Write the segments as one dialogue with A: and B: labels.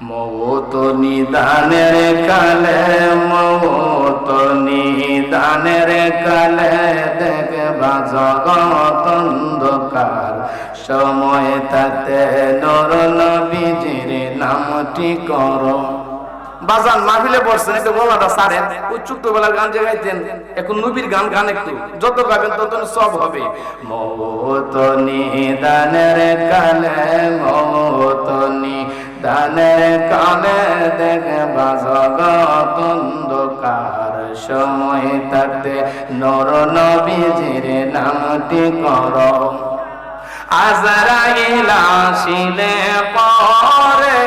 A: মৌত নিদানের কালে মৌত নিদানের কালে দেখবা জগত অন্ধকার সময় তাতে নর নবীজির নামটি করো। বাজান মাহফিলে পড়ছেন একটু গলাটা সারেন, ওই ছোট্টবেলার গান যে গাইতেন, এখন নবীর গান গান একটু, যত গাবেন তত সব হবে। মৌত নিদানের কালে মৌত নিদানের কালে দেখবা জগত অন্ধকার সময় তাতে নর নবীজির নামটি করো। আজরাইল আসিলে পরে।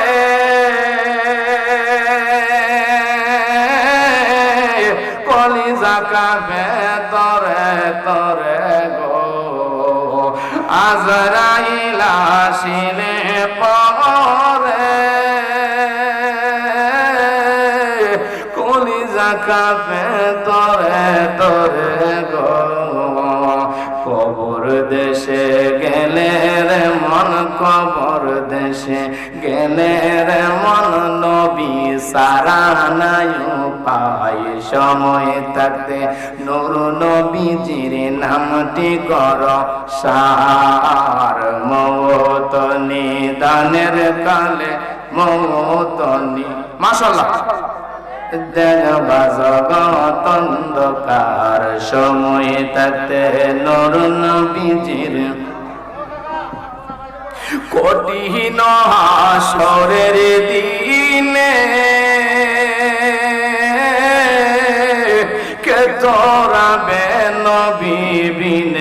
A: কলিজা কাবে তরে তরে গো। আজরাইল আসিলে পরে। কাবে তরে তরে কবর দেশে গেলে রে মন, কবর দেশে গেলে রে মন। নবী সারা নাই পাই সময় থাকতে। নুর নবীজির নামটি কর, সার মৌত নিদানের কালে মৌত নি মাশাল্লাহ দেখবা জগত অন্ধকার সময় তাতে নর নবীজির। কঠিন হাসরের দিনে কে তোরা বিনে গো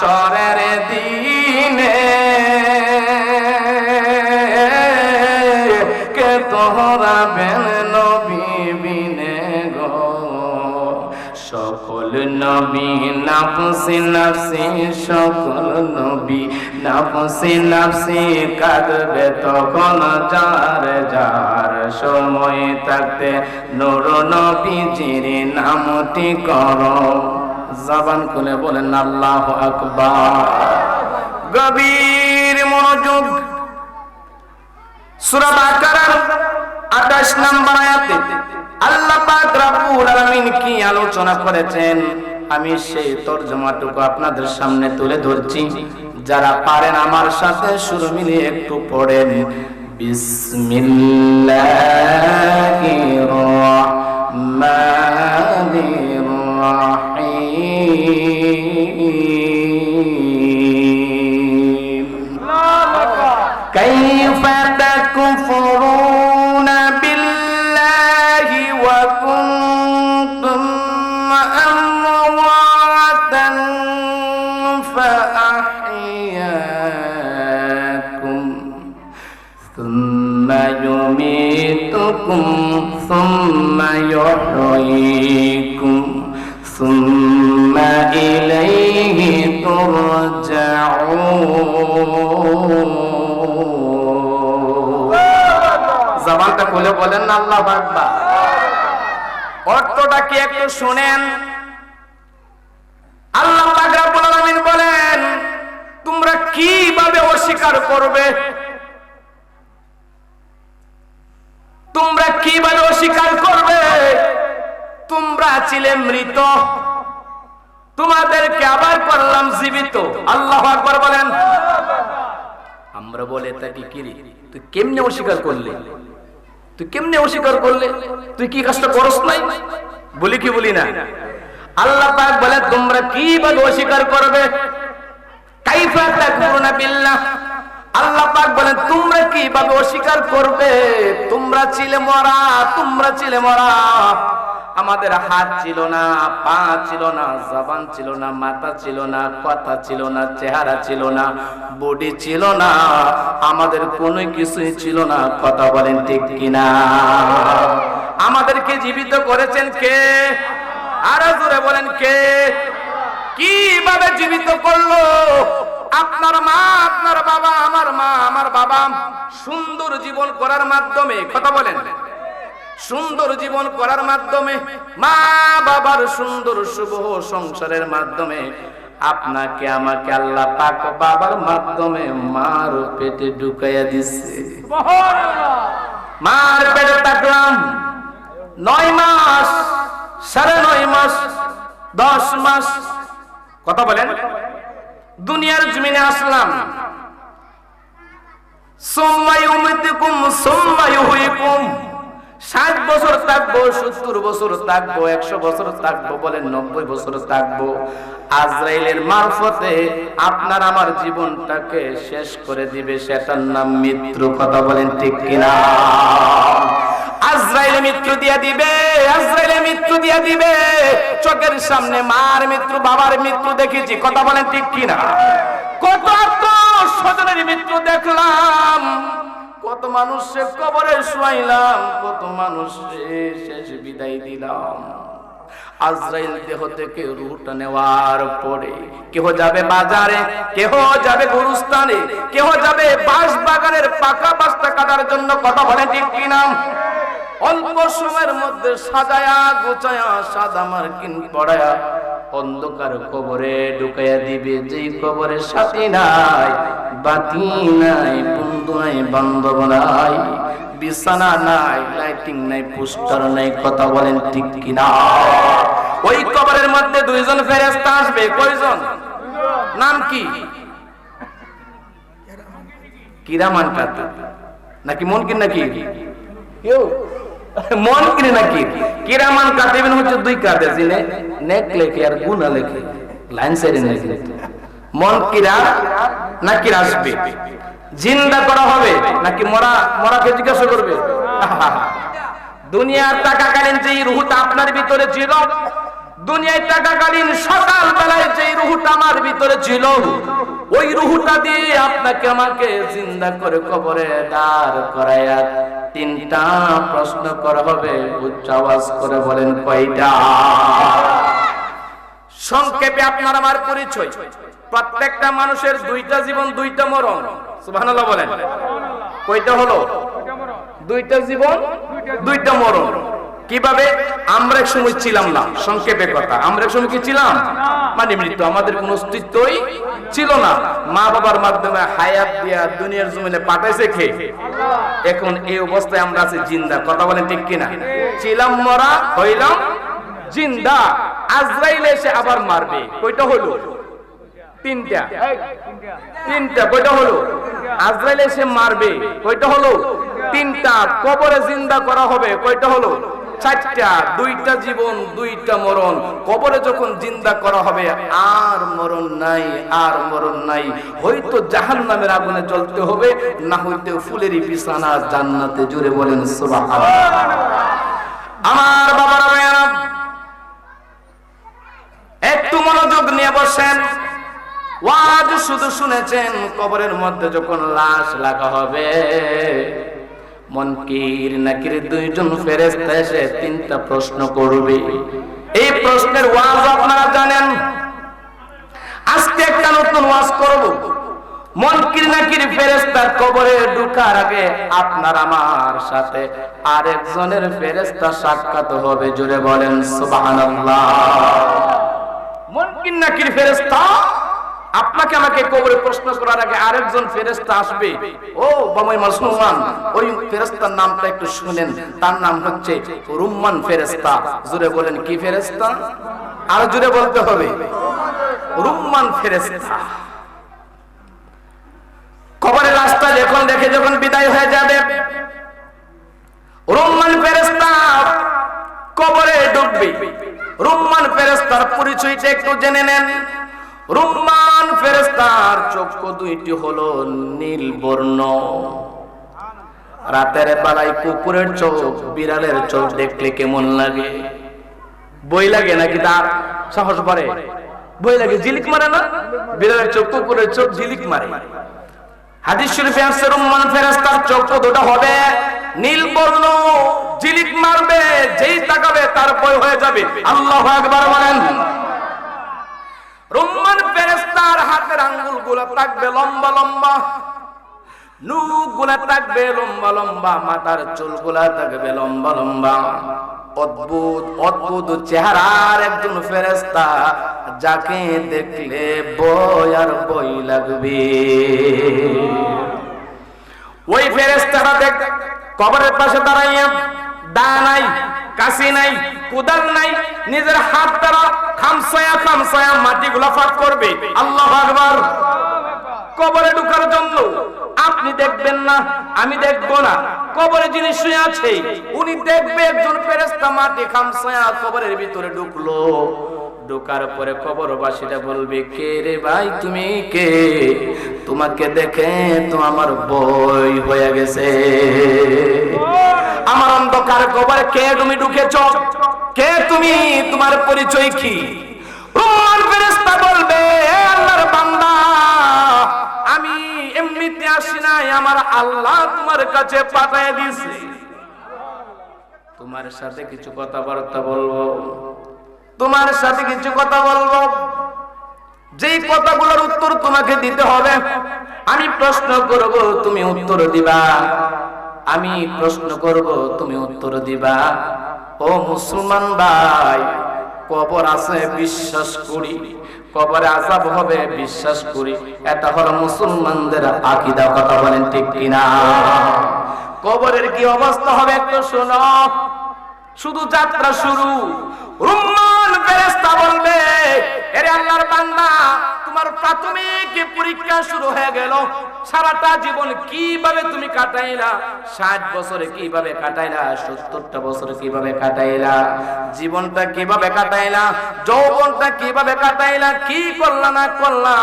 A: হাসরের দিনে কে তোহরা বেন নবী বিনে গো? সকল নবী নাফসি নাফসি, সকল নবী নাফসি নাফসি কাঁদবে তখন যার যার সময় থাকতে। নুর নবীজির নামটি করো। জবান খুলে বলেন, আল্লাহ আকবার। গভীর মনোযোগ। সূরা বাকারার 28 নম্বর আয়াতে আল্লাহ পাক রব্বুল আলামিন কি আলোচনা করেছেন? আমি সেই তরজমাটুকু আপনাদের সামনে তুলে ধরছি। যারা পারেন আমার সাথে সুর মিলিয়ে একটু পড়েন। বিসমিল্লাহির রহমানির রহিম। يميتكم ثم يحييكم ثم إليه ترجعون জবানটা খুলে বলেন না আল্লাহ আকবার অর্থটা কি একটু শুনেন আল্লাহ আকবার বলেন। আমরা বলে তাকে কিরি তুই কেমনে অস্বীকার করলে? তুই কেমনে অস্বীকার করলে? তুই কি কাজটা করস নাই? বলি কি বলি না। আল্লাহ পাক বলে, তোমরা কি কীভাবে অস্বীকার করবে? কাইফা তাকফুরুনা বিল্লাহ। আল্লাহ পাক বলেন, তোমরা কি কীভাবে অস্বীকার করবে? তোমরা ছিলে মরা, তোমরা ছিলে মরা। আমাদের হাত ছিল না, পা ছিল না, জবান ছিল না, মাথা ছিল না, কথা ছিল না, চেহারা ছিল না, বডি ছিল না, আমাদের কোনো কিছুই ছিল না। কথা বলেন ঠিক কিনা? আমাদেরকে জীবিত করেছেন কে? আরও জোরে বলেন কে? কীভাবে জীবিত করল? আপনার মা, আপনার বাবা, আমার মা, আমার বাবা, সুন্দর জীবন করার মাধ্যমে। কথা বলেন। সুন্দর জীবন করার মাধ্যমে, মা বাবার সুন্দর শুভ সংসারের মাধ্যমে আপনাকে, আমাকে আল্লাহ পাক বাবার মাধ্যমে মার পেটে ঢুকাইয়া দিচ্ছে মার পেটে থাকলাম নয় মাস, সাড়ে নয় মাস, দশ মাস। কথা বলেন? দুনিয়ার জমিনে আসলাম। সোম্মাই উমিতিকুম, সোম্মাই হুইকুম ষাট বছর থাকব, সত্তর বছর থাকব, একশো বছর থাকব বলেন নব্বই বছর থাকব। আজরাইলের মারফতে আপনার আমার জীবনটাকে শেষ করে দিবে সেটার নাম মৃত্যু কথা বলেন ঠিক কিনা? আজরাইলে মৃত্যু দিয়া দিবে, আজরাইলে মৃত্যু দিয়া দিবে। চোখের সামনে মার মৃত্যু বাবার মৃত্যু দেখেছি, কথা বলেন ঠিক কিনা? কত স্বজনের মৃত্যু দেখলাম। কত মানুষের কবরে শুয়াইলাম, কত মানুষের শেষ বিদায় দিলাম। আজরাইল দেহ থেকে রুহটা নেওয়ার পরে কেহ যাবে বাজারে, কেহ যাবে গুরুস্থানে, কেহ যাবে বাঁশ বাগানের পাকা বাসটা কাটার জন্য কথা বলে ঠিক কিনা? অল্প সময়ের মধ্যে সাজায়া গোছায়া সাদা মার্কিন পড়ায়া অন্ধকার কবরে ঢুকাইয়া দিবে, যেই কবরে সাথী নাই, বাতি নাই, বন্ধু নাই, বান্ধব নাই, বিছানা নাই, লাইটিং নাই, পোস্টার নাই, কথা বলেন ঠিক কিনা? ওই কবরের মধ্যে দুইজন ফেরেস্তা আসবে, কয়জন? নাম কি? কিরামান কাতা নাকি মন কি নাকি? কেউ। মন কিনে নাকি? কিরামান কাতিবেন হচ্ছে দুই কাতে জিনে, নেক লেখে আর গুনা লেখে। লাইন সাইডে লেখে মন কিরা নাকি আসবে? জিন্দা করা হবে নাকি মরা, মরাকে জিজ্ঞাসা করবে? দুনিয়ার টাকাকালীন যে রুহুটা আপনার ভিতরে ছিল, দুনিয়ায় টাকাকালীন সকাল বেলায় যে রুহুটা আমার ভিতরে ছিল ওই রুহুটা দিয়ে আপনাকে আমাকে জিন্দা করে কবরে দাঁড় করাইয়া তিনটা প্রশ্ন করা হবে, উচ্চ আওয়াজ করে বলেন, কয়টা? সংক্ষেপে আপনার আমার পরিচয়। প্রত্যেকটা মানুষের দুইটা জীবন, দুইটা মরণ। সুবহানাল্লাহ বলেন। কয়টা হলো? দুইটা জীবন, দুইটা মরণ। কীভাবে? আমরা এক সময় ছিলাম না, সংক্ষেপে কথা। আমরা এক সময় কি ছিলাম? মানে মৃত্যু আমাদের কোন অস্তিত্বই ছিল না। মা বাবার মাধ্যমে হায়াত দিয়া দুনিয়ার জমিনে পাঠাইছে খেয়ে এখন এই অবস্থায় আমরা আছি জিন্দা। কথা বলেন ঠিক কিনা? ছিলাম, মরা, হইলাম জিন্দা। আজরাইল এসে আবার মারবে। কয়টা হলো? তিনটা। তিনটা। কয়টা হলো? আজরাইল এসে মারবে। কয়টা হলো? তিনটা। কবরে জিন্দা করা হবে। কয়টা হলো? চারটা, দুইটা জীবন, দুইটা মরণ। কবরে যখন জিন্দা করা হবে, আর মরণ নাই, আর মরণ নাই। হয়তো জাহান নামের আগুনে জ্বলতে হবে, না হইতে ফুলেরই বিছানা জান্নাতে জুড়ে বলেন আমার বাবারা একটু মনোযোগ নিয়ে বসেন। ওয়াজ শুধু শুনেছেন, কবরের মধ্যে যখন লাশ লাগা হবে। মনকির নাকির দুইজন ফেরেস্তা এসে তিনটা প্রশ্ন করবে। এই প্রশ্নের ওয়াজ আপনারা জানেন? আজকে একটা নতুন ওয়াজ করব। মনকির নাকির ফেরেস্তার কবরে ঢুকার আগে আপনার আমার সাথে আরেকজনের ফেরেস্তা সাক্ষাৎ হবে জুড়ে বলেন সুবহানাল্লাহ। মনকির নাকির ফেরেস্তা আপনাকে আমাকে কবরে প্রশ্ন করার আগে আরেকজন ফেরেস্তা আসবে। ও বামাই মুসলমান, ওই ফেরেস্তার নামটা একটু শুনেন তার নাম হচ্ছে রুম্মান ফেরেস্তা জুড়ে বলেন, কি ফেরেস্তা আর জুড়ে বলতে হবে। রুম্মান ফেরেস্তা কবরের রাস্তা যখন দেখে যখন বিদায় হয়ে যাবে, রুম্মান ফেরেস্তা কবরে ঢুকবে। রুম্মান ফেরেস্তার পরিচয়টা একটু জেনে নেন। রুম্মান ফেরেস্তার চক্ষু দুইটি হলো নীল বর্ণ। রাতের বেলায় কুকুরের চোখ, বিড়ালের চোখ দেখলে কেমন লাগে? বই লাগে নাকি তার? সাহস করে বই লাগে জিলিক মারে না? বিড়ালের চোখ, কুকুরের চোখ জিলিক মারে। হাদিস শরীফে আছে রুম্মান ফেরেশতার চক্ষু দুটো হবে নীল বর্ণ জিলিক মারবে, যেই তাকাবে তার ভয় হয়ে যাবে। আল্লাহু আকবার বলেন। রুম্মান ফেরেশতার হাতের আঙ্গুলগুলো থাকবে লম্বা লম্বা। নুকগুলা থাকবে লম্বা লম্বা। মাথার চুলগুলা থাকবে লম্বা লম্বা। অদ্ভুত অদ্ভুত চেহারার একজন ফেরেস্তা যাকে দেখলে বই আর বই লাগবে। ওই ফেরেস্তাটা দেখ, কবরের পাশে দাঁড়াইয়া দা নাই, কাশি নাই, কুদাল নাই, নিজের হাত দ্বারা খামসায়া খামসায়া মাটি ফাঁক করবে। আল্লাহ আকবার। কবরে ঢুকার জন্য আপনি দেখবেন না, আমি দেখব না। কবরে যিনি শুয়ে আছে, উনি দেখবে একজন ফেরেস্তা মাটি খামসায়া কবরের ভিতরে ঢুকলো। ঢোকার পরে কবরবাসীরা বলবে, কে রে ভাই, তুমি কে? তোমাকে দেখে তো আমার বই হয়ে গেছে। আমার অন্ধকার কবরে কে তুমি ঢুকেছ? কে তুমি? তোমার পরিচয় কি? রহমান ফেরেশতা বলবে আল্লাহর বান্দা, আমি এমনিতে আসি নাই, আমার আল্লাহ তোমার কাছে পাঠিয়ে দিয়েছে। তোমার সাথে কিছু কথাবার্তা বলব। তোমার সাথে কিছু কথা বলব। যেই কথাগুলোর উত্তর তোমাকে দিতে হবে, আমি প্রশ্ন করব, তুমি উত্তর দিবা। আমি প্রশ্ন করব, তুমি উত্তর দিবা। ও মুসলমান ভাই, কবর আছে বিশ্বাস করি। কবরে আজাব হবে বিশ্বাস করি। এটা হলো মুসলমানদের আকিদা, কথা বলেন ঠিক কিনা? কবরের কি অবস্থা হবে একটু শোনো। শুধু যাত্রা শুরু। রুম্মান ফেরেশতা বলবে পরীক্ষা শুরু হয়ে সারাটা জীবন কীভাবে তুমি কাটাইলা? ষাট বছরে কীভাবে কাটাইলা? সত্তরটা বছরে কীভাবে কাটাইলা? জীবনটা কীভাবে কাটাইলা? যৌবনটা কীভাবে কাটাইলা? কি করলা, না করলা?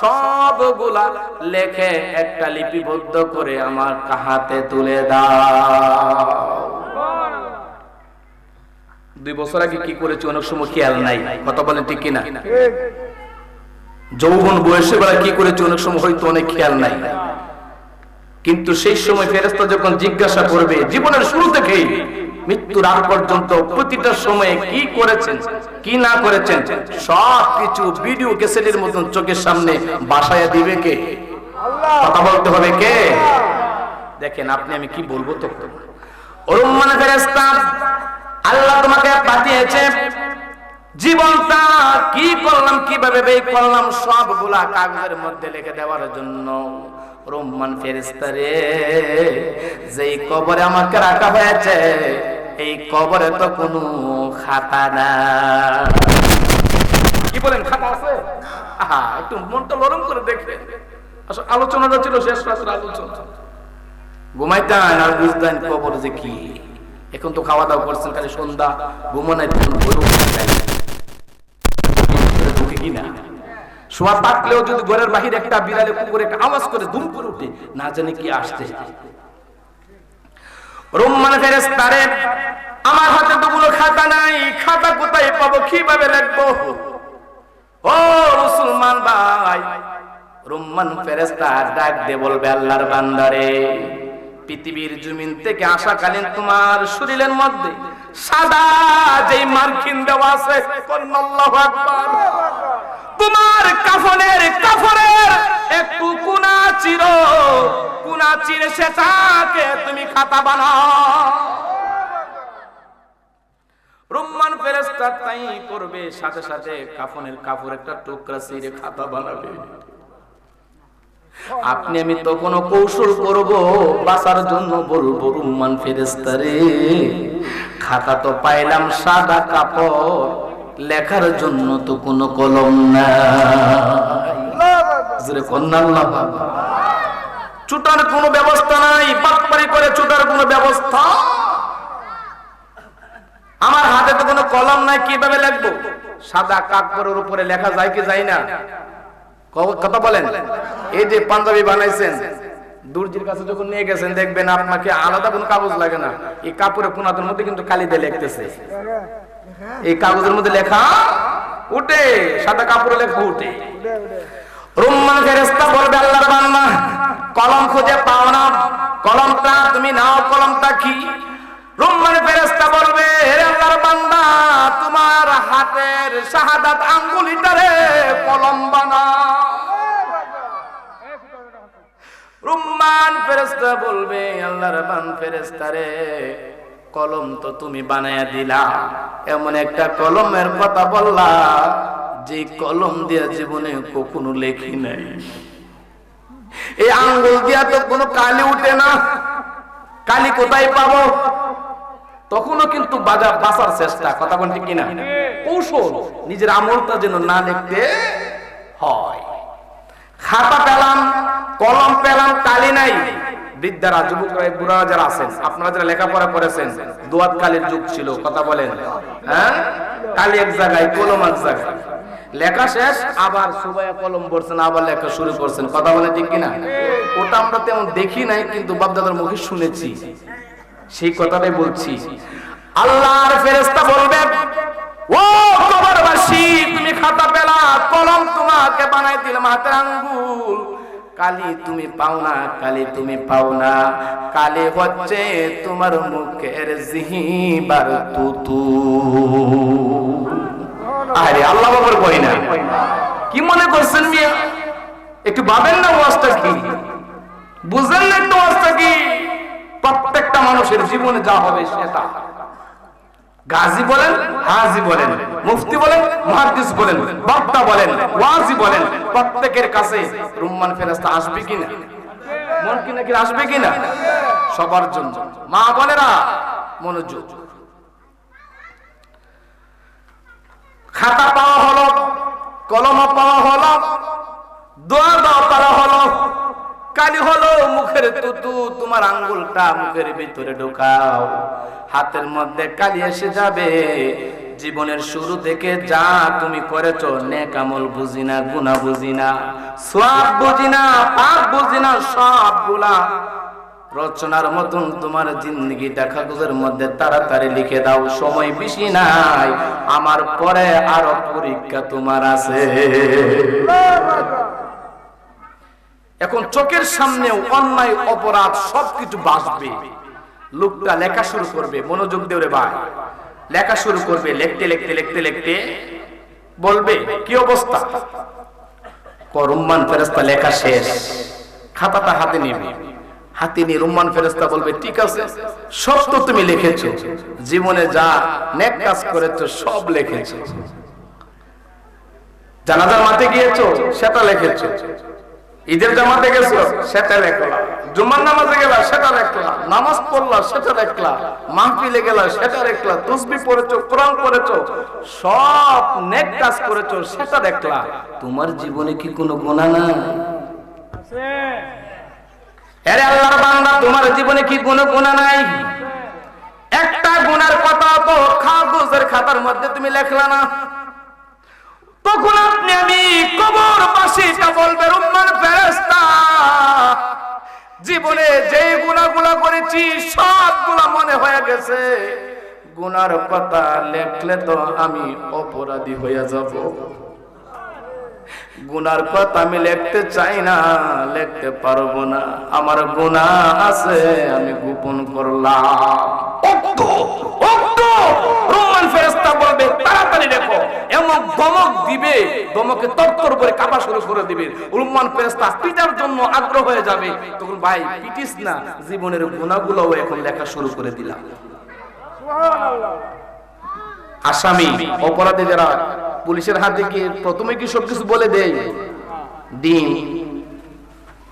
A: সবগুলা লেখে একটা লিপিবদ্ধ করে আমার হাতে তুলে দাও। দুই বছর আগে কি করেছি? অনেক সময় খেয়াল নাই। কথা বলেন ঠিক কিনা? যৌবন বয়সে বেলা কি করেছি? অনেক সময় হয়তো অনেক খেয়াল নাই। কিন্তু সেই সময় ফেরেস্তা যখন জিজ্ঞাসা করবে জীবনের শুরু থেকেই মৃত্যুর আগ পর্যন্ত প্রতিটা সময়ে কি করেছেন? কি না করেছেন? সব কিছু ভিডিও ক্যাসেটের মতন চোখের সামনে বাসায় দিবে কে? কথা বলতে হবে কে? দেখেন আপনি আমি কি বলব তো ওরম মানে ফেরেস্তা আল্লাহ তোমাকে পাঠিয়েছে। জীবনটা কি করলাম, কীভাবে ব্যয় করলাম, সবগুলা কাগজের মধ্যে লিখে দেওয়ার জন্য। রহমান ফেরেস্তা রে, যেই কবরে আমাকে রাখা হয়েছে, এই কবরে তো কোনো খাতা না কি বলেন, খাতা আছে? আহা, একটু মনটা নরম করে দেখবেন আসলে আলোচনাটা ছিল শেষ রাতের আলোচনা। ঘুমাইতেন আর বুঝতেন কবর যে কি। এখন তো খাওয়া দাওয়া করছেন, খালি সন্ধ্যা ঘুমানোর শোয়া থাকলেও যদি ঘরের বাহিরে একটা বিড়ালে একটা আওয়াজ করে ধুম করে উঠে, না জানি কি আসছে। রুম্মান ফেরেস্তারে আমার হাতে তো কোনো খাতা নাই, খাতা কোথায় পাবো, কীভাবে ও মুসলমান ভাই রুম্মান ফেরেস্তা ডাক দিয়ে বলবে আল্লাহর বান্দারে। পৃথিবীর জমিন থেকে আসাকালীন তোমার শরীরের মধ্যে সাদা যেই মার্কিন দেওয়া আছে তোমার কাফনের কাফনের একটু কুনা চির, কুনা চিরে সেটাকে তুমি খাতা বানাও। রুম্মান ফেরেস্তা তাই করবে, সাথে সাথে কাফনের কাপড় একটা টুকরা চিরে খাতা বানাবে। আপনি, আমি তো কোনো কৌশল করব, বাঁচার জন্য বলব, রুম্মান ফেরেস্তারে খাতা তো পাইলাম সাদা কাপড়, লেখার জন্য তো কোনো কলম কন্যা চুটার কোনো ব্যবস্থা নাই বাটপারি করে চুটার কোনো ব্যবস্থা। আমার হাতে তো কোনো কলম নাই, কীভাবে লিখব? সাদা কাপড়ের উপরে লেখা যায় কি যায় না? কথা বলেন। এই যে পাঞ্জাবি বানাইছেন, দর্জির কাছে যখন নিয়ে গেছেন, দেখবেন আপনাকে আলাদা কোনো কাগজ লাগে না। এই কাপড়ের কোনাদের মধ্যে কিন্তু কালিতে লিখতেছে। এই কাগজের মধ্যে লেখা উঠে, সাদা কাপড়ে লেখা উঠে। রুম্মান ফেরেস্তা বলবে, আল্লাহর বান্দা, কলম খুঁজে পাও না। কলমটা তুমি নাও, কলমটা কি? রুম্মান ফেরেস্তা বলবে, হে আল্লাহর বান্দা, তোমার হাতের শাহাদাত আঙ্গুলিটারে কলম বানাও রুম্মান ফেরেস্তা বলবে, আল্লাহর বান ফেরেস্তারে কলম তো তুমি বানায়া দিলা। এমন একটা কলমের কথা বললা, যে কলম দিয়া জীবনে কখনো লেখি নাই। এই আঙ্গুল দিয়া তো কোনো কালি উঠে না। কালি কোথায় পাবো? তখনও কিন্তু বাজা বাঁচার চেষ্টা, কথা বলতে কিনা? কৌশল, নিজের আমলটা যেন না লিখতে হয়। খাতা পেলাম, কলম পেলাম কালি নাই। যুবকরা যারা আছেন, আপনারা যারা লেখাপড়া করেছেন, দোয়াত কালের যুগ ছিল, কথা বলেন। হ্যাঁ? কালি এক জায়গায়, কলম এক জায়গায়। লেখা শেষ, আবার কলম পড়ছেন, আবার লেখা শুরু করছেন, কথা বলে ঠিক কিনা? ওটা আমরা তেমন দেখি নাই, কিন্তু বাপদাদার মুখে শুনেছি। সেই কথাটাই বলছি। আল্লাহর ফেরেশতা বলবে, ও কবরবাসী! খাতা পেলা কলম তোমাকে বানাই দিলাম হাতের আঙ্গুল। কালি তুমি পাও না, কালি তুমি পাও না। কালি হচ্ছে তোমার মুখের জিহিবার তুতু। আরে আল্লাহ বাবার কই না। কি মনে করছেন মিয়া? একটু ভাবেন না ওয়াজটা কি? বুঝলেন না একটু ওয়াজটা কি? প্রত্যেকটা মানুষের জীবনে যা হবে সেটা। গাজী বলেন, হাজি বলেন, মুফতি বলেন, মুহাদ্দিস বলেন, বক্তা বলেন, ওয়াজি বলেন, প্রত্যেকের কাছে রুম্মান ফেরেশতা আসবে কিনা? মন কিনা কি আসবে কিনা? সবার জন্য। মা বোনেরা, মনোযোগ। খাতা পাওয়া হলো কলম পাওয়া হলো, দোয়া দাও। কালি হলো মুখের তুতু, তোমার আঙ্গুলটা মুখের ভিতরে ঢোকাও। হাতের মধ্যে কালি এসে যাবে। জীবনের শুরু থেকে যা তুমি করেছ, নেক আমল বুঝি না, গুনাহ বুঝি না সওয়াব বুঝি না, পাপ বুঝি না, সবগুলা রচনার মতন তোমার জিন্দগি দেখা কাগজের মধ্যে তাড়াতাড়ি লিখে দাও। সময় বেশি নাই, আমার পরে আরও পরীক্ষা তোমার আছে। এখন চোখের সামনে অন্যায়, অপরাধ সবকিছু বাসবে লোকটা লেখা শুরু করবে। মনোযোগ দিয়ে ভাই। লেখা শুরু করবে। লিখতে লিখতে লিখতে লিখতে বলবে, কি অবস্থা? করুম্মান ফেরেস্তা লেখা শেষ। খাতাটা হাতে নেবে। হাতে নিয়ে রুম্মান ফেরেস্তা বলবে, ঠিক আছে, সব তো তুমি লিখেছো। জীবনে যা নেক কাজ করেছ, সব লিখেছো। জানাজার মাঠে গিয়েছো, সেটা লিখেছো। ঈদের জামাতে গেছো? সেটা লেখলা জুমার নামাজে গেলা? সেটা লেখলা নামাজ পড়লা? সেটা লেখলা মাহফিলে গেলা? সেটা লেখলা তসবি পড়েছো? কোরআন পড়েছো? সব নেক কাজ করেছ? সেটা দেখলা। তোমার জীবনে কি কোনো গুনাহ নাই? আরে আল্লাহর বান্দা, তোমার জীবনে কি কোনো গুনাহ নাই? একটা গুনার কথা তো কাগজের খাতার মধ্যে তুমি লেখলা না। তখন আপনি আমি কবর বাসীটা বলবে রুম্মান ফেরেস্তা জীবনে যে গুণাগুলা করেছি, সবগুলা মনে হয়ে গেছে। গুনার কথা লেখলে তো আমি অপরাধী হয়ে যাব। গুনার কথা আমি লিখতে চাই না লিখতে পারব না। আমার গুনাহ আছে আমি গোপন করলাম। রোমান ফেরেশতা বলবে তাড়াতাড়ি দেখো এমন দমক দিবে দমকে তরতর করে কাঁপা শুরু করে দিবে। রোমান ফেরেশতা পিটার জন্য আগ্রহ হয়ে যাবে। তখন ভাই পিটিস না জীবনের গুণাগুলোও এখন লেখা শুরু করে দিলাম। আসামি, অপরাধী যারা, পুলিশের হাতে কি প্রথমে কি সবকিছু বলে দেয়?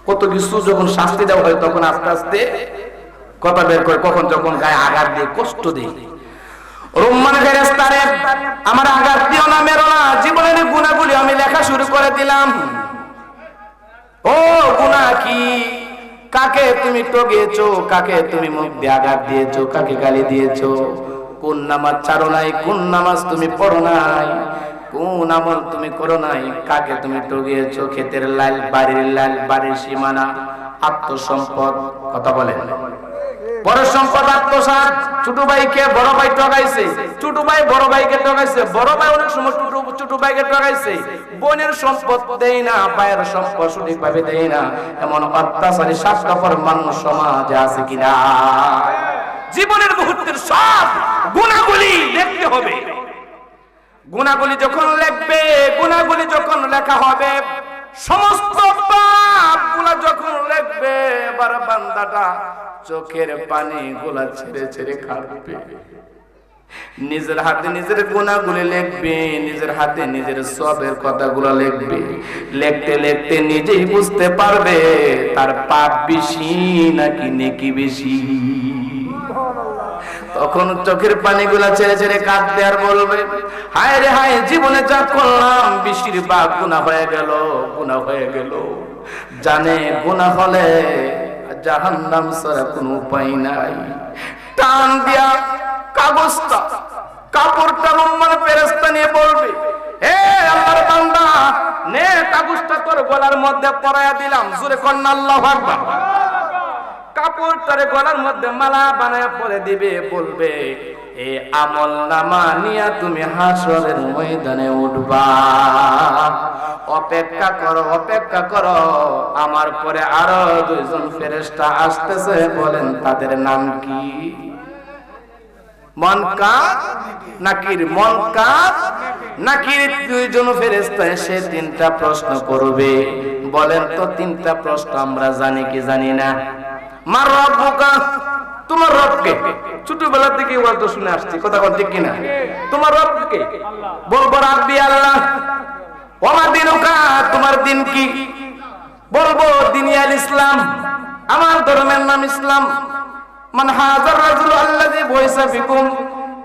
A: কত কিছু যখন শাস্তি দেওয়া হয়, তখন আস্তে আস্তে কথা বের করে, কখন যখন গায়ে আঘাত দিয়ে কষ্ট দেয়। রুম্মান ফেরেস্তারে আমার আঘাত দিও না, মেরো না, জীবনের গুণাগুলি আমি লেখা শুরু করে দিলাম। ও গুনাহ কি? কাকে তুমি টগিয়েছো কাকে তুমি মুখ দিয়ে আঘাত দিয়েছ? কাকে গালি দিয়েছ? কোন নামাজ ছাড়ো নাই, কোন নামাজ তুমি পড়ো নাই, কোন আমল তুমি করো নাই, কাকে তুমি টগিয়েছো ক্ষেতের লাল বাড়ির লাল বাড়ির সীমানা, আত্মসম্পদ, কথা বলেন। বড় সম্পদ, আত্মসাৎ, ছোট ভাইকে বড় ভাই ঠকাইছে ছোট ভাই বড় ভাইকে ঠকাইছে বড় ভাই অনেক সময় ছোট ছোট ভাইকে ঠকাইছে বোনের সম্পদ দেই না, ভাইয়ের সম্পদ সঠিক ভাবে দেই না, এমন অত্যাচারী স্বাস্থ্যকর মানুষ সমাজে আছে কিনা? জীবনের মুহূর্তের সব গুণাগুলি দেখতে হবে। গুণাগুলি যখন লিখবে গুণাগুলি যখন লেখা হবে, সমস্ত পাপগুলা যখন বান্দাটা চোখের পানি গোলা ছেড়ে ছেড়ে কাঁদবে নিজের হাতে নিজের গুণাগুলি লিখবে, নিজের হাতে নিজের সবের কথাগুলো লিখবে। লিখতে লিখতে নিজেই বুঝতে পারবে, তার পাপ বেশি নাকি নেকি বেশি। তখন চোখের পানিগুলা ছেড়ে ছেড়ে কাঁদতে আর বলবে, হায় রে, হায়, জীবনে যা করলাম বেশির বাঘ গুণা হয়ে গেল গুণা হয়ে গেল। জানে গুণা হলে জাহান্নাম ছাড়া কোনো উপায় নাই। টান দিয়া কাগজটা, কাপড়টা মানে ফেরেস্তা নিয়ে বলবে হে আল্লাহর বান্দা, নে কাগজটা তোর গলার মধ্যে পরায়া দিলাম। জোরে কন্যা, আল্লাহ আকবার। কাপড়টারে গলার মধ্যে মালা বানায় পরে দিবে, বলবে, এ আমল নামা নিয়া তুমি হাসরের ময়দানে উঠবা। অপেক্ষা করো অপেক্ষা করো। আমার পরে আরও দুইজন ফেরেস্তা আসতেছে, বলেন তাদের নাম কি? মনকার নাকির মনকার নাকির দুইজন ফেরেস্তা এসে তিনটা প্রশ্ন করবে। বলেন তো তিনটা প্রশ্ন আমরা জানি কি জানি না? মার তোমার রবকে ছোটবেলা ওয়াজ শুনে আসছি, কথা ঠিক কিনা? তোমার রবকে বলব আল্লাহ তোমার দিন কি? বলব দিনিয়াল ইসলাম, আমার ধর্মের নাম ইসলাম। মানে হাজার রাজুল আল্লাযী বয়সা ফিকুম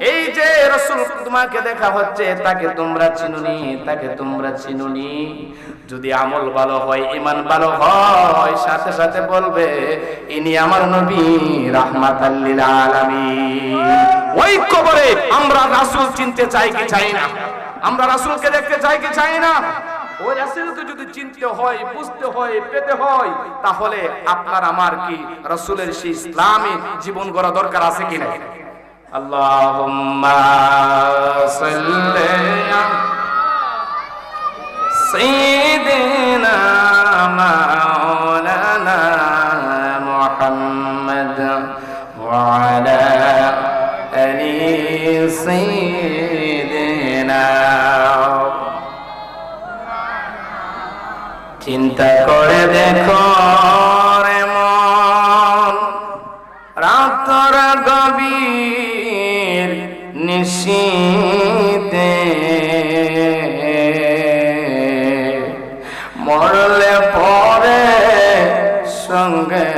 A: এই যে রাসূল তোমাকে দেখা হচ্ছে, তাকে তোমরা চিনুনি, তাকে তোমরা চিনুনি। যদি আমল ভালো হয়, ঈমান ভালো হয়, সাথে সাথে বলবে, ইনি আমার নবী, রাহমাতাল লিল ওই কবরে আমরা রাসূল চিনতে চাই কি চাই না? আমরা রাসূলকে দেখতে চাই কি চাই না? ওই রাসূলকে যদি চিনতে হয়, বুঝতে হয়, পেতে হয়, তাহলে আপনার আমার কি, রাসূলের সেই ইসলামী জীবন গড়া দরকার আছে কি না চিন্তা করে দেখো রে মন রাতর গভীর নিশীতে। মরলে পরে সঙ্গে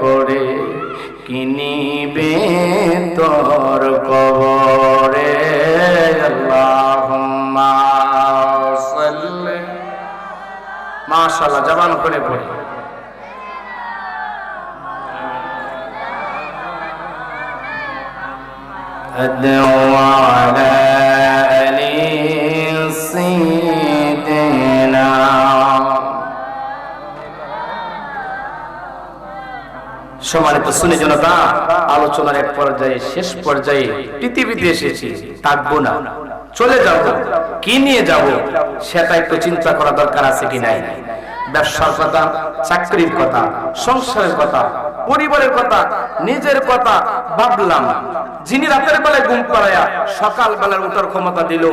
A: করে কিনিবে তোর কবরে। মাশাআল্লাহ জবান করে পড়ি। أدعو على آل سيدنا সম্মানিত শুনে জনতা আলোচনার এক পর্যায়ে শেষ পর্যায়ে পৃথিবীতে এসেছি থাকবো না চলে যাব কি নিয়ে যাব সেটা একটু চিন্তা করা দরকার আছে কি নাই ব্যবসার কথা চাকরির কথা সংসারের কথা পরিবারের কথা, নিজের কথা ভাবলাম। যিনি রাতের বেলায় ঘুম পাড়ায়া সকাল বেলার উঠার ক্ষমতা দিল,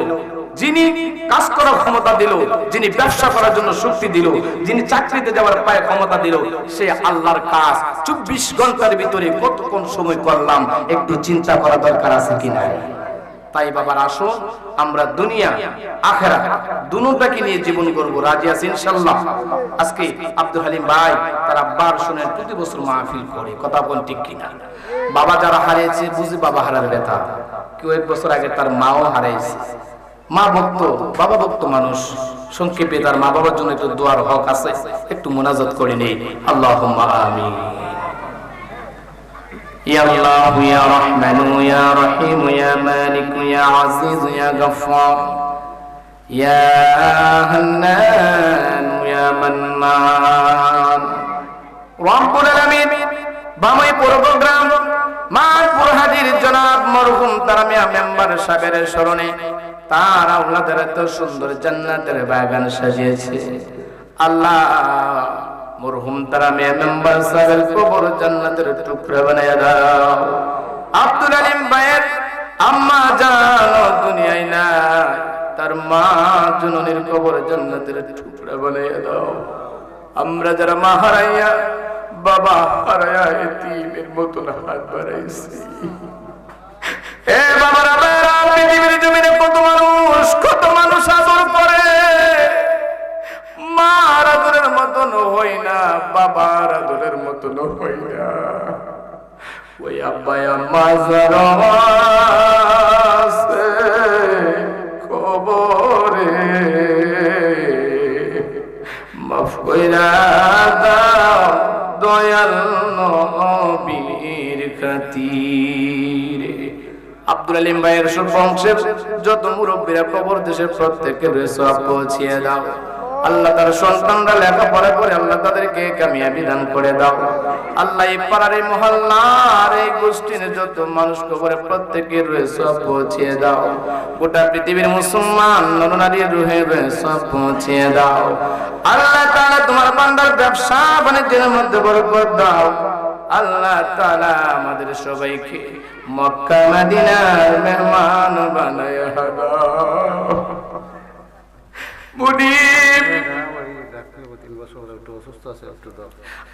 A: যিনি কাজ করার ক্ষমতা দিল, যিনি ব্যবসা করার জন্য শক্তি দিল, যিনি চাকরিতে যাওয়ার পায়ে ক্ষমতা দিল, সে আল্লাহর কাজ। চব্বিশ ঘণ্টার ভিতরে কতক্ষণ সময় করলাম, একটু চিন্তা করা দরকার আছে কিনা? তাই বাবার আসো আমরা দুনিয়া আখেরা দুটাকে নিয়ে জীবন করব। রাজি আছি ইনশাল্লাহ আজকে আব্দুল হালিম ভাই তার আব্বার শুনেন প্রতি বছর মাহফিল করে। কথা বল ঠিক কিনা? বাবা যারা হারিয়েছে, বুঝি বাবা হারার ব্যথা। কেউ এক বছর আগে তার মাও হারিয়েছে মা ভক্ত, বাবা ভক্ত মানুষ। সংক্ষেপে তার মা বাবার জন্য একটু দোয়ার হক আছে। একটু মোনাজত করে নেই। আল্লাহ আমিন। يا الله يا رحمن يا رحيم يا مالك يا عزيز يا غفار يا هنان يا منان رب العالمين বামাই প্রোগ্রাম মানপুর হাজির জনাব মরহুম তারা মিয়া মেম্বার সাহেবের স্মরণে তার আওলাদের এত সুন্দর জান্নাতের বাগান সাজিয়েছে আল্লাহ মরহুম তারা মেয়ে মেম্বার সাহেবের কবর জান্নাতের টুকরা বানায় দাও। আব্দুল আলিম ভাইয়ের আম্মা জানো দুনিয়ায় না তার মা জননীর কবর জান্নাতের টুকরা বানায় দাও। আমরা যারা মা হারাইয়া, বাবা হারাইয়া এতিমের মতন হাত বাড়াইছি। এ বাবারা পৃথিবীর জমিনে কত মানুষ কত মানুষ আদর করে। মার আদরের মতন হই না, বাবার আদরের মতন হই না। ওই আব্বাই আম্মা যারা কবরে মাফ কইরা দাও দয়াল নবীর খাতিরে। আব্দুল আলিম ভাইয়ের বংশের যত মুরব্বীরা কবর দেশের প্রত্যেকের সব পৌঁছিয়ে দাও। আল্লাহ তার সন্তানরা লেখাপড়া করে আল্লাহ তাদেরকে কামিয়াবি দান করে দাও। আল্লাহ এই পাড়ার এই মহল্লার এই গোষ্ঠীর যত মানুষ কবরে প্রত্যেকের রয়ে সব পৌঁছিয়ে দাও। গোটা পৃথিবীর মুসলমান, নরনারীর রুহে সব পৌঁছিয়ে দাও। আল্লাহ তাআলা তোমার বান্দার ব্যবসা বাণিজ্যের মধ্যে বরকত দাও। আল্লাহ তাআলা আমাদের সবাইকে মক্কা, মদিনার মেহমান বানায় দাও মুনিব
B: ওই ডাক্তার তিন বছর হলো একটু অসুস্থ আছে একটু দাও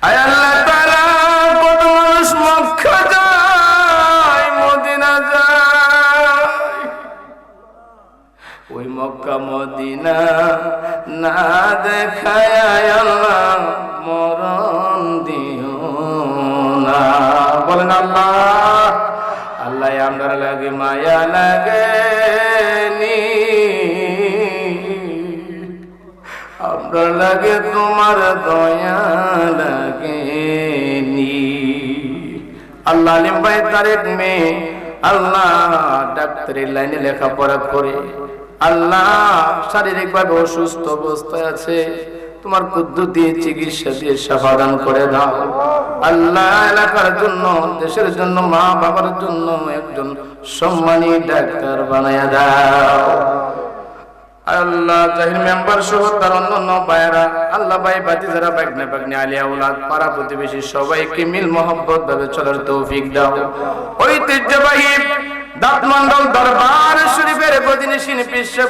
A: আয় আল্লাহ তাআলা কত মানুষ মক্কা যায় মদিনা যায়। ওই মক্কা মদিনা না দেখায় আল্লাহ মরণ দিও না। বলেন আল্লাহ আল্লাহ আমরা লাগে মায়া লাগে নি আমরা লাগে, তোমার দয়া লাগে নি। আল্লাহ আলিম ভাই তারেক মেয়ে, আল্লাহ ডাক্তারের লাইনে লেখাপড়া করে, আল্লাহ শারীরিক ভাবে অসুস্থ অবস্থায় আছে, তোমার পদ্ধতি চিকিৎসা দিয়ে সাফাদান করে দাও। আল্লাহ এলাকার জন্য, দেশের জন্য মা বাবার জন্য একজন সম্মানী ডাক্তার বানায়া দাও। আল্লাহ জাহির মেম্বার সহ তার অন্যান্য ভাইয়েরা, আল্লাহ ভাই যারা বাগনে বাগনে আলিয়া, উলাদ, পাড়া প্রতিবেশী সবাইকে মিল ভাবে চলার তৌফিক দাও। ঐতিহ্যবাহী দাঁত মন্ডল দরবার শরীফের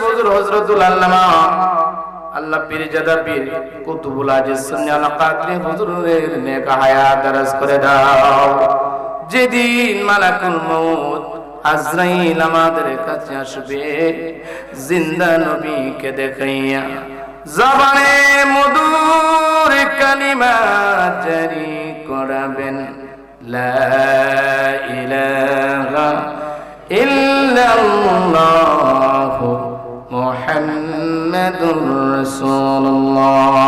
A: বজুর হজরতুল আল্লামা। আল্লাহ পীর কুতুবুল আজিজ সুন্নাল কাদরি হুজুরের নেক হায়াত করে দাও। যেদিন মালাকুল মউত আজরাইল আমাদের কাছে আসবে। জিন্দা নবীকে দেখাইয়া জবানে মধুর কালিমা জারি করাবেন। লা ইলাহা মুহাম্মাদুর রাসূলুল্লাহ।